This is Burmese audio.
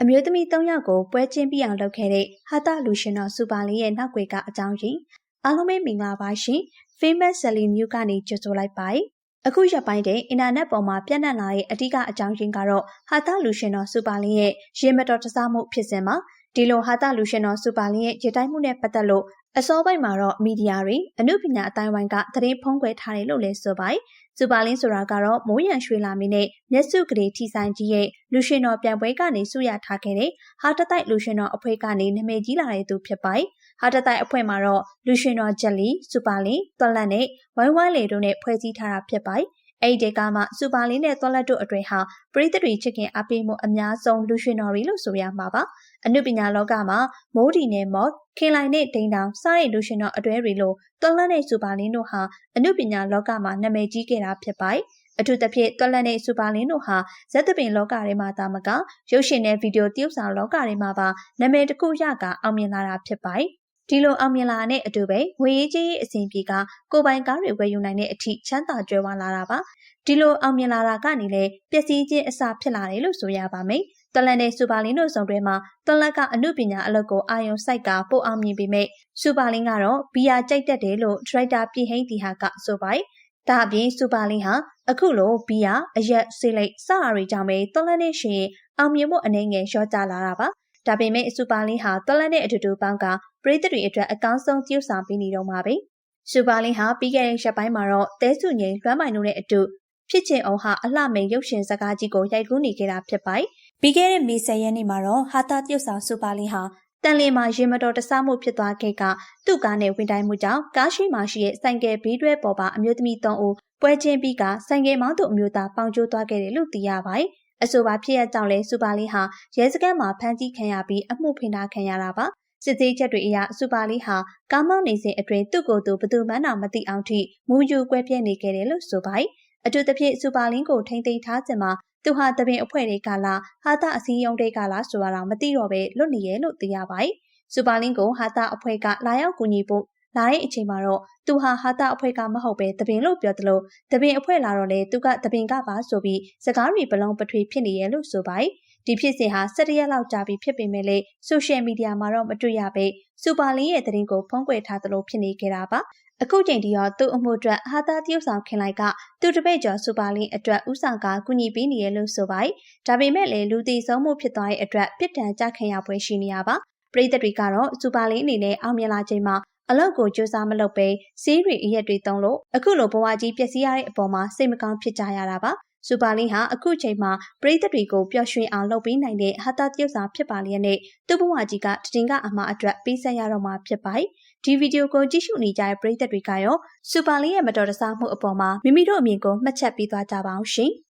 အမျိုးသမီး၃ယောက်ကိုပွဲချင်းပြအောင်လုပ်ခဲ့တဲ့ဟာတာလူရှင်တော်စူပါလင်းရဲ့နောက်ွယ်ကအကြောင်းရင်းအားလုံးပဲမင်္ဂလာပါရှင် Famous Sally New ကနေကြိုဆိုလိုက်ပါတယ်အခုရက်ပိုင်းတဲ့အင်တာနက်ပေါ်မှာပြန့်နှံ့လာတဲ့အဓိကအကြောင်းရင်းကတော့ဟာတာလူရှင်တော်စူပါလင်းရဲ့ရေမတော်တစားမှုဖြစ်စဉ်မှာဒီလိုဟာတာလူရှင်တော်စူပါလင်းရဲ့ရတိုင်းမှုနဲ့ပတ်သက်လို့ အစောပိုင်းမှာတော့မီဒီယာတွေအမှုပညာအတိုင်းဝိုင်းကသတင်းဖုံးကွယ်ထားတယ်လို့လည်းဆိုပါတယ်စူပါလင်းဆိုတာကတော့မိုးရံရွှေလာမင်းနဲ့မျက်စုကလေးထီဆိုင်ကြီးရဲ့လူရှင်တော်ပြန်ပွဲကနေစုရထားခဲ့တဲ့ဟာတတိုက်လူရှင်တော်အဖွဲ့ကနေနာမည်ကြီးလာတဲ့သူဖြစ်ပါတယ်ဟာတတိုက်အဖွဲ့မှာတော့လူရှင်တော်ဂျက်လီစူပါလင်းတွက်လက်နဲ့ဝိုင်းဝိုင်းလေတို့နဲ့ဖွဲ့စည်းထားတာဖြစ်ပါတယ် အဲ့ဒီကမှစူပါလင်းနဲ့သွက်လက်တို့အတွေ့ဟာပရိသတ်တွေချစ်ခင်အားပေးမှုအများဆုံးလူရှင်တော်တွေလို့ဆိုရမှာပါအနုပညာလောကမှာမိုးဒီနဲ့မော့ခင်လိုက်နဲ့ဒိန်တောင်စတဲ့လူရှင်တော်အတွဲတွေလိုသွက်လက်နဲ့စူပါလင်းတို့ဟာအနုပညာလောကမှာနာမည်ကြီးခဲ့တာဖြစ်ပါတယ်အထူးသဖြင့်တွက်လက်နဲ့စူပါလင်းတို့ဟာဇက်သပင်လောကထဲမှာသာမကရုပ်ရှင်နဲ့ဗီဒီယိုတရုပ်ဆောင်လောကထဲမှာပါနာမည်တစ်ခုရကအောင်မြင်လာတာဖြစ်ပါတယ် ဒီလိုအောင်မြင်လာတဲ့အတူပဲငွေရေးကြေးရေးအစဉ်ပြေကကိုပိုင်ကားတွေဝယ်ယူနိုင်တဲ့အထိချမ်းသာကြွယ်ဝလာတာပါဒီလိုအောင်မြင်လာတာကနေလေပျက်စီးခြင်းအစဖြစ်လာတယ်လို့ဆိုရပါမယ်တလန်နဲ့စူပါလင်းတို့ဆောင်တွဲမှာတလတ်ကအမှုပညာအလုပ်ကိုအာယုံစိုက်ကပို့အောင်မြင်ပေမဲ့စူပါလင်းကတော့ဘီယာကြိုက်တတ်တယ်လို့ဒရိုက်တာပြည်ဟိန်းတီဟာကဆိုပါတယ်ဒါအပြင်စူပါလင်းဟာအခုလိုဘီယာအရက်ဆေးလိပ်စတာတွေကြောင့်ပဲတလန်နဲ့ရှင်အောင်မြင်မှုအနေငယ်လျော့ကျလာတာပါ ဒါပေမဲ့စူပါလင်းဟာတလန်နဲ့အတူတူပေါင်းကပရိသတ်တွေအတွက်အကောင်းဆုံးပြုဆောင်ပေးနေတော့မှာပဲစူပါလင်းဟာပြီးခဲ့တဲ့ရက်ပိုင်းမှာတော့တဲစုငိန်လွမ်းမိုင်တို့နဲ့အတူဖြစ်ချင်အောင်ဟာအလှမိန်ရုပ်ရှင်စကားကြီးကိုရိုက်ကူးနေခဲ့တာဖြစ်ပါတယ်။ပြီးခဲ့တဲ့မေ10ရက်နေ့မှာတော့ဟာတာပြုတ်ဆောင်စူပါလင်းဟာတန်လီမှာရေမတော်တဆမှုဖြစ်သွားခဲ့ကသူ့ကားနဲ့ဝင်တိုင်းမှုကြောင့်ကားရှိမှရှိတဲ့ဆိုင်ကယ်ဘေးတွဲပေါ်ပါအမျိုးသမီး၃ဦးပွဲချင်းပြီးကဆိုင်ကယ်မောင်းသူအမျိုးသားပေါင်ကျိုးသွားခဲ့တယ်လို့သိရပါတယ်။ အဆိုပါဖြစ်ရကြောင့်လဲစူပါလင်းဟာရဲစခန်းမှာဖမ်းဆီးခံရပြီးအမှုဖင်ထားခံရတာပါ။စစ်သေးချက်တွေအရစူပါလီဟာကားမောင်းနေစဉ်အတွင်းသူ့ကိုယ်သူဘသူမှန်းတော့မသိအောင်ထိမူယူကွဲပြဲနေခဲ့တယ်လို့ဆိုပါတယ်။အထူးသဖြင့်စူပါလင်းကိုထိမ့်သိမ်းထားစဉ်မှာသူဟာတပင်အဖွဲ့တွေကလာဟာတာအစည်းအရုံးတွေကလာဆိုတော့မသိတော့ပဲလွတ်နေရဲ့လို့သိရပါတယ်။စူပါလင်းကိုဟာတာအဖွဲ့ကလာရောက်ကူညီဖို့ လာတဲ့အချိန်မှာတော့သူဟာဟာတာအဖွဲ့ကမဟုတ်ပဲတပင်လို့ပြောသလိုတပင်အဖွဲ့လာတော့လေသူကတပင်ကပါဆိုပြီးစကားတွေဘလုံးပထွေဖြစ်နေရဲ့လို့ဆိုပါတယ်။ဒီဖြစ်စဉ်ဟာ၁၇ရက်လောက်ကြာပြီဖြစ်ပေမဲ့လေဆိုရှယ်မီဒီယာမှာတော့မတွေ့ရပဲစူပါလင်းရဲ့သတင်းကိုဖုံးကွယ်ထားသလိုဖြစ်နေကြတာပါအခုချိန်ထိတော့သူ့အမှုအတွက်ဟာတာတရုပ်ဆောင်ခင်လိုက်ကသူ့တပည့်ကျော်စူပါလင်းအတွက်ဥဆောင်ကကူညီပေးနေရလို့ဆိုပါတယ်။ဒါပေမဲ့လည်းလူတီဆုံးမှုဖြစ်သွားတဲ့အတွက်ပြစ်ဒဏ်ကြခံရပွဲရှိနေရပါ။ပရိသတ်တွေကတော့စူပါလင်းအနေနဲ့အောင်မြင်လာချိန်မှာ အလောက်ကိုစူးစမ်းမလုပ်ပဲစီးရီအရက်တွေသုံးလို့အခုလိုဘဝကြီးပျက်စီးရတဲ့အပေါ်မှာစိတ်မကောင်းဖြစ်ကြရတာပါ။စူပါလင်းဟာအခုချိန်မှာပရိသတ်တွေကိုပျော်ရွှင်အောင်လုပ်ပေးနိုင်တဲ့ဟာတာတရုပ်ဆောင်ဖြစ်ပါလျက်နဲ့သူ့ဘဝကြီးကတည်ငါအမှားအတွက်ပေးဆက်ရတော့မှာဖြစ်ပါတယ်။ဒီဗီဒီယိုကိုကြည့်ရှုနေကြတဲ့ပရိသတ်တွေကရောစူပါလင်းရဲ့မတော်တဆမှုအပေါ်မှာမိမိတို့အမြင်ကိုမှတ်ချက်ပေးသွားကြပါအောင်ရှင်။